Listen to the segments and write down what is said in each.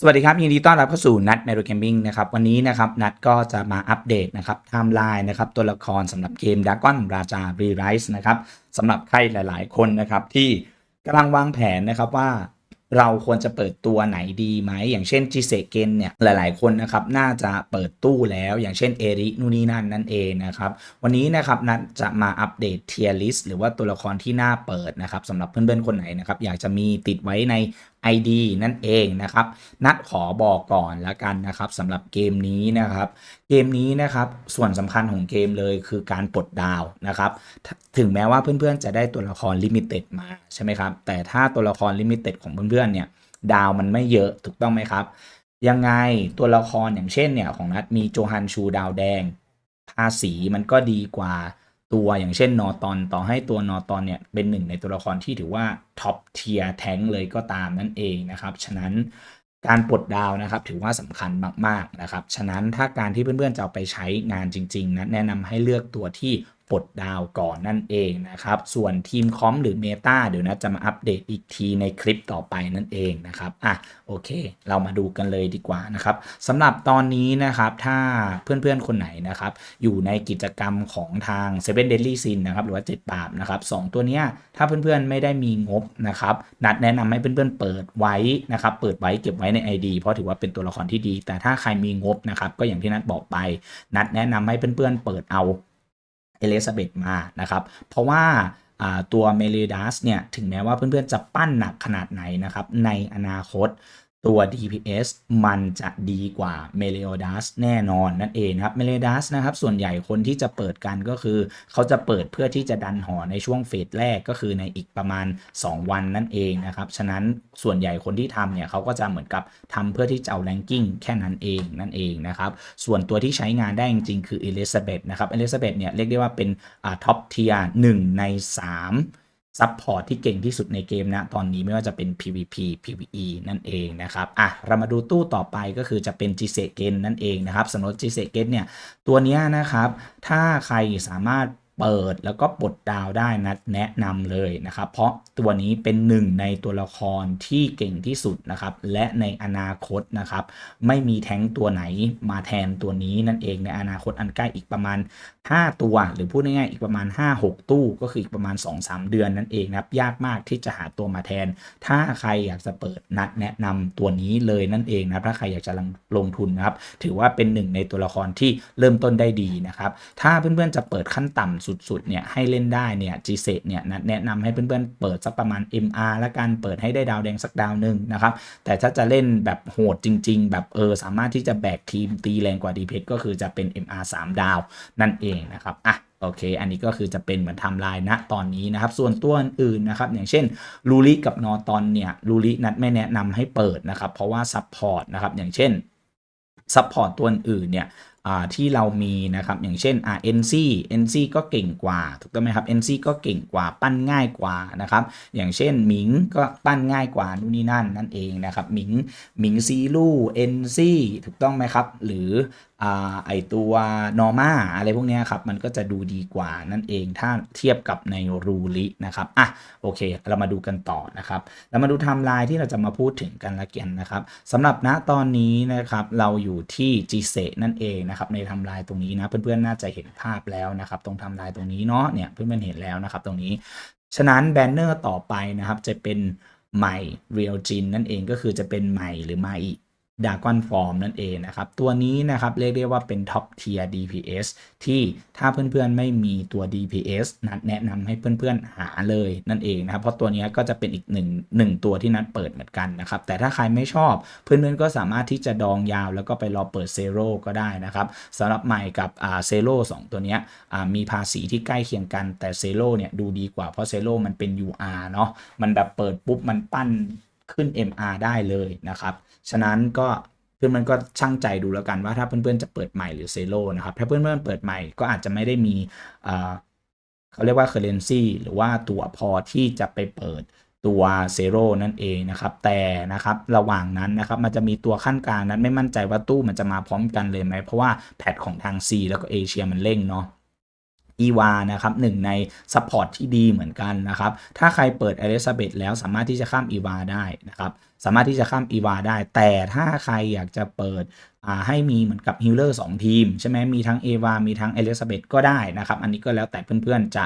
สวัสดีครับยินดีต้อนรับเข้าสู่นัดเมโ g เกม i ิ g นะครับวันนี้นะครับนัดก็จะมาอัปเดตนะครับไทม์ไลน์นะครับตัวละครสำหรับเกมด r a ก้อนราจารีไรส์นะครับสำหรับใครหลาย ๆ คนนะครับที่กำลังวางแผนนะครับว่าเราควรจะเปิดตัวไหนดีไหม อย่างเช่นจิเซเกนเนี่ยหลายๆ คนนะครับน่าจะเปิดตู้แล้วอย่างเช่นเอรินู่นนี่นั่นนั่นเองนะครับวันนี้นะครับนัดจะมาอัปเดตเทียร์ลิสหรือว่าตัวละครที่น่าเปิดนะครับสำหรับเพื่อนๆ คนไหนนะครับอยากจะมีติดไว้ใน ID นั่นเองนะครับ นัดขอบอกก่อนแล้วกันนะครับสำหรับเกมนี้นะครับ เกมนี้นะครับส่วนสำคัญของเกมเลยคือการปลดดาวนะครับถถึงแม้ว่าเพื่อนๆจะได้ตัวละครลิมิเต็ดมาใช่ไหมครับ แต่ถ้าตัวละครลิมิเต็ดของเพื่อนๆเนี่ยดาวมันไม่เยอะถูกต้องไหมครับ ยังไงตัวละครอย่างเช่นเนี่ยของนัดมีโจฮันชูดาวแดง ภาษีมันก็ดีกว่า ตัวอย่างเช่นนอตอนต่อให้ตัวนอตอนเนี่ยเป็นหนึ่งในตัวละครที่ถือว่าท็อปเทียร์แท้งเลยก็ตามนั่นเองนะครับ ฉะนั้นการปลดดาวนะครับถือว่าสำคัญมาก ๆ นะครับ ฉะนั้นถ้าการที่เพื่อนๆจะเอาไปใช้งานจริง ๆนะแนะนำให้เลือกตัวที่ ปลดดาวก่อนนั่นเองนะครับ ส่วนทีมคอมหรือเมตาเดี๋ยวนะจะมาอัปเดตอีกทีในคลิปต่อไปนั่นเองนะครับอะโอเค เรามาดูกันเลยดีกว่านะครับสำหรับตอนนี้นะครับถ้าเพื่อนๆคนไหนนะครับ อยู่ในกิจกรรมของทาง Seven Deadly Sin นะครับหรือว่า 7 บาปนะครับสตัวเนี้ยถ้าเพื่อนๆไม่ได้มีงบนะครับ นัดแนะนำให้เพื่อนๆเปิดไว้นะครับ เปิดไว้เก็บไว้ใน ID เพราะถือว่าเป็นตัวละครที่ดี แต่ถ้าใครมีงบนะครับก็อย่างที่นัดบอกไป นัดแนะนำให้เพื่อนๆเปิดเอา เอลิซาเบธมานะครับ เพราะว่าตัวเมลิดัสเนี่ยถึงแม้ว่าเพื่อนๆจะปั้นหนักขนาดไหนนะครับในอนาคต ตัว DPS มันจะดีกว่า m e l i o d a s แน่นอนนั่นเองครับ m e l i o d a s นะครับ ส่วนใหญ่คนที่จะเปิดกันก็คือ เขาจะเปิดเพื่อที่จะดันหอในช่วงเฟสแรกก็คือในอีกประมาณ 2 วันนั่นเองนะครับ ฉะนั้นส่วนใหญ่คนที่ทำเนี่ยเขาก็จะเหมือนกับทำเพื่อที่จะเอาแรงกิ้งแค่นั้นเองนั่นเองนะครับ ส่วนตัวที่ใช้งานได้จริงๆคือ Elizabeth นะครับ Elizabeth เนี่ยเรียกได้ว่าเป็นท็อปเทียร์1ใน 3 ซัพพอร์ตที่เก่งที่สุดในเกมนะตอนนี้ไม่ว่าจะเป็น PVP PVE นั่นเองนะครับอะเรามาดูตู้ต่อไปก็คือจะเป็นจิเซเกนนั่นเองนะครับสำหรับ g s e g e n เนี่ยตัวนี้นะครับ ถ้าใครสามารถ เปิดแล้วก็ปลดดาวได้นะแนะนำเลยนะครับ เพราะตัวนี้เป็นหนึ่งในตัวละครที่เก่งที่สุดนะครับ และในอนาคตนะครับ ไม่มีแท้งตัวไหนมาแทนตัวนี้นั่นเองในอนาคตอันใกล้อีกประมาณ 5 ตัว หรือพูดง่ายๆอีกประมาณ 5-6 ตู้ ก็คืออีกประมาณ 2-3 เดือนนั่นเองนะครับ ยากมากที่จะหาตัวมาแทน ถ้าใครอยากจะเปิดนัดแนะนำตัวนี้เลยนั่นเองนะถ้าใครอยากจะลงทุนนะครับ ถือว่าเป็นหนึ่งในตัวละครที่เริ่มต้นได้ดีนะครับ ถ้าเพื่อนๆจะเปิดขั้นต่ำสุดๆเนี่ยให้เล่นได้เนี่ย g เซเนี่ยนะแนะนำให้เพื่อนๆเปิดสักประมาณ MR และการเปิดให้ได้ดาวแดงสักดาวหนึ่งนะครับ แต่ถ้าจะเล่นแบบโหดจริง ๆ แบบเออสามารถที่จะแบกทีมตีแรงกว่า d p ก็คือจะเป็น MR 3 ดาวนั่นเองนะครับอะโอเค อันนี้ก็คือจะเป็นเหมือนทำลายณตอนนี้นะครับ ส่วนตัวอื่นนะครับ อย่างเช่นลูริกับนอตอนเนี่ยลูรินัดไม่แนะนำให้เปิดนะครับ เพราะว่าซัพพอร์ตนะครับ อย่างเช่นซัพพอร์ตตัวอื่นเนี่ย ที่เรามีนะครับ อย่างเช่นอ่า NC NC ก็เก่งกว่า ถูกต้องไหมครับ NC ก็เก่งกว่าปั้นง่ายกว่านะครับ อย่างเช่นหมิงก็ปั้นง่ายกว่านู่นนี่นั่นนั่นเองนะครับหมิงหมิงซีลู NC ถูกต้องไหมครับ หรือ ไอตัวนอร์มาอะไรพวกนี้ครับ มันก็จะดูดีกว่านั่นเองถ้าเทียบกับในรูลินะครับอะโอเค เรามาดูกันต่อนะครับ เรามาดูไทม์ไลน์ที่เราจะมาพูดถึงกันละกันนะครับสำหรับณตอนนี้นะครับเราอยู่ที่ g เซนั่นเองนะครับในไทม์ไลน์ตรงนี้นะ เพื่อนๆน่าจะเห็นภาพแล้วนะครับตรงไทม์ไลน์ตรงนี้เนาะเนี่ยเพื่อนๆเห็นแล้วนะครับตรงนี้ฉะนั้นแบนเนอร์ต่อไปนะครับจะเป็นใหม่ Real g i n นั่นเองก็คือจะเป็นใหม่หรือมาอี ดากอนฟอร์มนั่นเองนะครับ ตัวนี้นะครับเรียกได้ว่าเป็นท็อปเทียร์ DPS ที่ถ้าเพื่อนๆไม่มีตัว DPS นัดแนะนำให้เพื่อนๆหาเลยนั่นเองนะครับ เพราะตัวนี้ก็จะเป็นอีกหนึ่งหนึ่งตัวที่นัดเปิดเหมือนกันนะครับ แต่ถ้าใครไม่ชอบเพื่อนๆก็สามารถที่จะดองยาว แล้วก็ไปรอเปิดเซโร่ก็ได้นะครับสำหรับใหม่กับเซโร่สองตัวนี้มีภาษีที่ใกล้เคียงกันแต่เซโร่เนี่ยดูดีกว่าเพราะเซโร่มันเป็น UR เนาะมันแบบเปิดปุ๊บมันปั้น ขึ้น MR ได้เลยนะครับ ฉะนั้นก็เพื่อนมันก็ช่างใจดูแล้วกันว่าถ้าเพื่อนๆจะเปิดใหม่หรือเซโลนะครับ ถ้าเพื่อนๆเปิดใหม่ก็อาจจะไม่ได้มีเขาเรียกว่าเคอร์เรนซีหรือว่าตัวพอที่จะไปเปิดตัวเซโร่นั่นเองนะครับ แต่นะครับระหว่างนั้นนะครับมันจะมีตัวขั้นกลางนั้นไม่มั่นใจว่าตู้มันจะมาพร้อมกันเลยไหมเพราะว่าแพทของทาง C แล้วก็เอเชียมันเร่งเนาะ อีวานะครับหนึ่งในซัพพอร์ตที่ดีเหมือนกันนะครับ ถ้าใครเปิดเอลิซาเบธแล้วสามารถที่จะข้ามอีวาได้นะครับ สามารถที่จะข้ามอีวาได้ แต่ถ้าใครอยากจะเปิดให้มีเหมือนกับฮิลเลอร์สองทีม ใช่ไหมมีทั้งเอวา มีทั้งเอลิซาเบธก็ได้นะครับ อันนี้ก็แล้วแต่เพื่อนๆจะ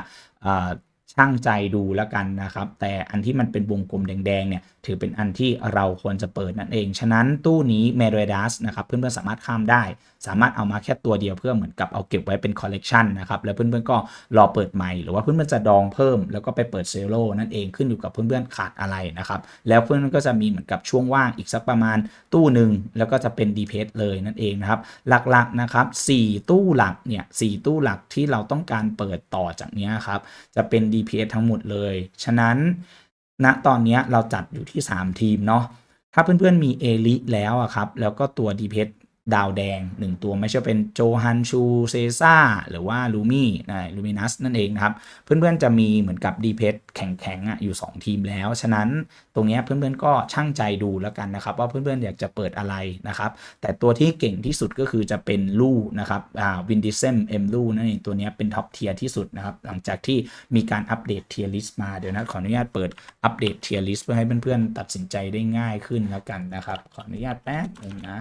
ช่างใจดูแล้วกันนะครับ แต่อันที่มันเป็นวงกลมแดงๆเนี่ยถือเป็นอันที่เราควรจะเปิดนั่นเอง ฉะนั้นตู้นี้เมเรดัสนะครับเพื่อนๆสามารถข้ามได้ สามารถเอามาแค่ตัวเดียวเพื่อเหมือนกับเอาเก็บไว้เป็นคอลเลกชันนะครับแล้วเพื่อนๆก็รอเปิดใหม่หรือว่าเพื่อนๆจะดองเพิ่ม แล้วก็ไปเปิดเซโร่นั่นเองขึ้นอยู่กับเพื่อนๆขาดอะไรนะครับแล้วเพื่อนๆก็จะมีเหมือนกับช่วงว่างอีกสักประมาณตู้หนึ่งแล้วก็จะเป็นดีเพสเลยนั่นเองนะครับหลักๆนะครับ4ตู้หลักเนี่ยสตู้หลักที่เราต้องการเปิดต่อจากนี้ครับจะเป็น EPS ทั้งหมดเลย ฉะนั้นณตอนนี้เราจัดอยู่ที่ 3 ทีมเนาะถ้าเพื่อนๆมีเอลิแล้วอะครับ แล้วก็ตัวดีเพช ดาวแดง 1 ตัวไม่ใช่เป็นโจฮันชูเซซ่าหรือว่าลูมี่นะลูมินัสนั่นเองนะครับ เพื่อนๆจะมีเหมือนกับดีเพชแข็งๆอะอยู่ 2 ทีมแล้ว ฉะนั้นตรงนี้เพื่อนๆก็ช่างใจดูแล้วกันนะครับ ว่าเพื่อนๆอยากจะเปิดอะไรนะครับ แต่ตัวที่เก่งที่สุดก็คือจะเป็นลู่นะครับอ่าวินดิเซมเอ็มลู่นั่นเองตัวนี้เป็นท็อปเทียร์ที่สุดนะครับ หลังจากที่มีการอัปเดตเทียร์ลิสต์มาเดี๋ยวนะขออนุญาตเปิดอัปเดตเทียร์ลิสต์เพื่อให้เพื่อนๆตัดสินใจได้ง่ายขึ้นแล้วกันนะครับ ขออนุญาตแป๊บนึงนะ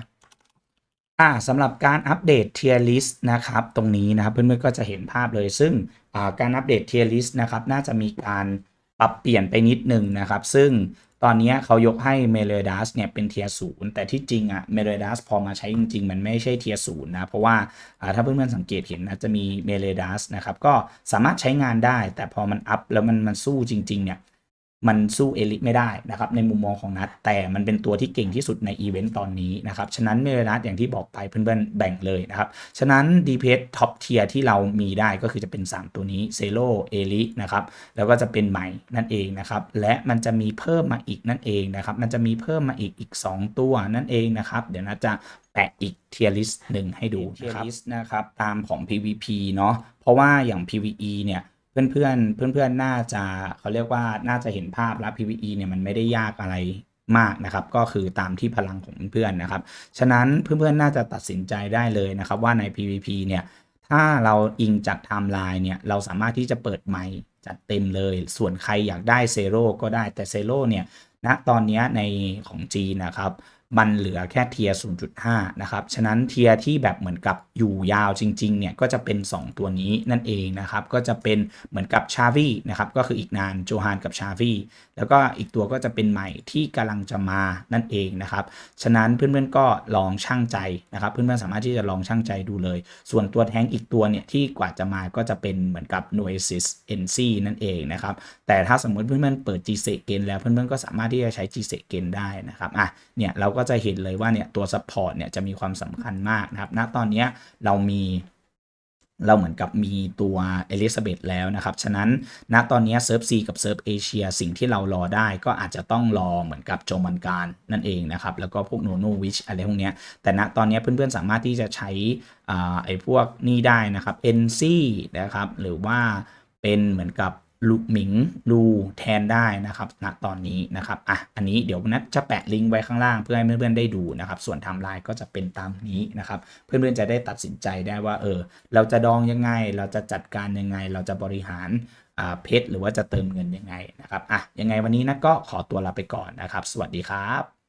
อ่าสำหรับการอัปเดต tier list นะครับตรงนี้นะครับเพื่อนๆก็จะเห็นภาพเลย ซึ่งาการอัปเดต tier list นะครับน่าจะมีการปรับเปลี่ยนไปนิดนึงนะครับ ซึ่งตอนนี้เขายกให้ m e l o d a s เนี่ยเป็นเทียร์ศูนย์แต่ที่จริงอะ m e l o d a s พอมาใช้จริง ๆ มันไม่ใช่เทียร์ศูนย์นะ เพราะว่าาถ้าเพื่อนๆสังเกตเห็นนะจะมี m e l o d a s นะครับ ก็สามารถใช้งานได้ แต่พอมันอัพแล้วมันมันสู้จริง ๆ เนี่ย มันสู้เอลิทไม่ได้นะครับในมุมมองของนัดแต่มันเป็นตัวที่เก่งที่สุดในอีเวนต์ตอนนี้นะครับฉะนั้นเมเรนัดอย่างที่บอกไปเพื่อนๆแบ่งเลยนะครับฉะนั้น d p s ท็อปเทียที่เรามีได้ก็คือจะเป็น 3 ตัวนี้เซโ o เอลินะครับแล้วก็จะเป็นใหม่นั่นเองนะครับและมันจะมีเพิ่มมาอีกนั่นเองนะครับมันจะมีเพิ่มมาอีกอีก 2 ตัวนั่นเองนะครับเดี๋ยวนะจะแปะอีกเทียร์ลิสต์หนึ่งให้ดูเทียร์ลิสต์นะครับตามของ PVP เนาะเพราะว่าอย่าง PVE เนี่ย เพื่อนเพื่อนเพื่อนเพื่อนๆน่าจะเขาเรียกว่าน่าจะเห็นภาพแล้ว PVE เนี่ยมันไม่ได้ยากอะไรมากนะครับ ก็คือตามที่พลังของเพื่อนๆนะครับ ฉะนั้นเพื่อนๆน่าจะตัดสินใจได้เลยนะครับ ว่าใน PVP เนี่ยถ้าเราอิงจากไทม์ไลน์เนี่ยเราสามารถที่จะเปิดไมค์จัดเต็มเลย ส่วนใครอยากได้เซโร่ก็ได้แต่เซโร่เนี่ยณตอนนี้ในของจีนนะครับ มันเหลือแค่เทียร์0.5 นะครับ ฉะนั้นเทียร์ที่แบบเหมือนกับอยู่ยาวจริงๆ เนี่ย ก็จะเป็น 2 ตัวนี้นั่นเองนะครับ ก็จะเป็นเหมือนกับชาวีนะครับ ก็คืออีกนานโจฮานกับชาวีแล้วก็อีกตัวก็จะเป็นใหม่ที่กำลังจะมานั่นเองนะครับ ฉะนั้นเพื่อนๆก็ลองช่างใจนะครับ เพื่อนๆสามารถที่จะลองช่างใจดูเลย ส่วนตัวแท้งอีกตัวเนี่ยที่กว่าจะมาก็จะเป็นเหมือนกับ Noesis NC นั่นเองนะครับ แต่ถ้าสมมติเพื่อนๆเปิด g s e เกนแล้วเพื่อนๆก็สามารถที่จะใช้ g s e เกนได้นะครับ อะ เนี่ยเราก็็จะเห็นเลยว่าเนี่ยตัว support เนี่ยจะมีความสำคัญมากนะครับณตอนนี้เรามีเราเหมือนกับมีตัวเอลิซาเบธแล้วนะครับ ฉะนั้นณตอนนี้เซิร์ฟซีกับเซิร์ฟเอเชียสิ่งที่เรารอได้ก็อาจจะต้องรอเหมือนกับโจมันการนั่นเองนะครับ แล้วก็พวกโนโนวิชอะไรพวกนี้แต่ณตอนนี้เพื่อนๆสามารถที่จะใช้อ่าไอ้พวกนี้ได้นะครับ NC นะครับ หรือว่าเป็นเหมือนกับ ลูหมิงลูแทนได้นะครับณตอนนี้นะครับอะอันนี้เดี๋ยวนัดจะแปะลิงก์ไว้ข้างล่างเพื่อให้เพื่อนๆได้ดูนะครับ ส่วนไทม์ไลน์ก็จะเป็นตามนี้นะครับ เพื่อนๆจะได้ตัดสินใจได้ว่าเออเราจะดองยังไง เราจะจัดการยังไง เราจะบริหารอ่าเพชรหรือว่าจะเติมเงินยังไงนะครับอะยังไงวันนี้นะก็ขอตัวลาไปก่อนนะครับ สวัสดีครับ